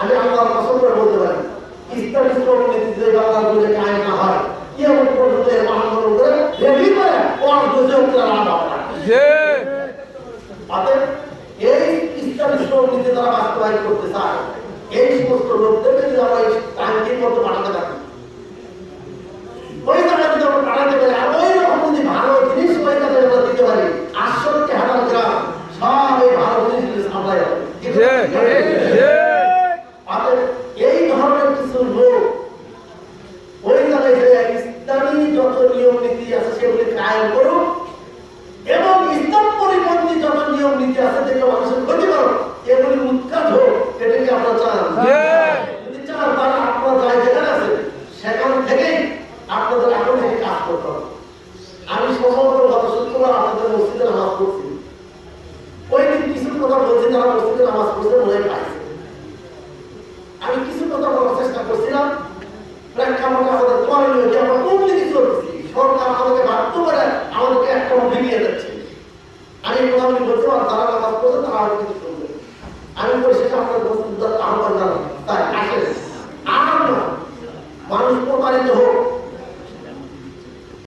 আমি আল্লাহর কসম করে বলতে পারি ইসলামী শ্রম নীতিতে বাংলাদেশে কায়ে না হয় কি এমন পর্যন্ত এর মানদণ্ড করে রেডি করে ও আর বুঝে উঠতে না। অতএব এই ইসলামী শ্রম নীতি তারা বাস্তবায়ন করতে চায় এই সমস্ত লোকদেরকে যদি আমরা এই টাইমটির মতো বানাতে পারি। ওই জায়গায় যদি আমরা বানাতে পারি আর ওই রকম যদি ভালো জিনিস ওই জায়গায় আমরা দিতে পারি আটষট্টি হাজার গ্রাম সব এই ভালো জিনিস সাপ্লাই হবে কি বলছেন? অতএব এই ধরনের কিছু লোক ওই জায়গায় যে ইসলামী যত নিয়ম নীতি আছে সেগুলি করুক এবং ইসলাম পরিপন্থী যত নিয়ম নীতি আছে যেগুলো মানুষের ক্ষতি করো এগুলি উৎখাত হোক এটাকে আমরা চান যদি চান তাহলে আপনারা যাই যেখানে আছে, সেখান থেকেই আপনাদের এখন থেকে কাজ করতে হবে। আমি সম্ভবত গত শুক্রবার আপনাদের মসজিদে নামাজ পড়ছি। ওই দিন কিছু কথা বলছি, যারা মসজিদে নামাজ পড়ছে, মনে পাইছে। আমি কিছু কথা বলার চেষ্টা করছিলাম। একটা যাচ্ছে। আমি কথাগুলি বলছি, আর তারা নামাজ পড়ছে তারা আমাকে কিছু আমি বলছি বক্তব্য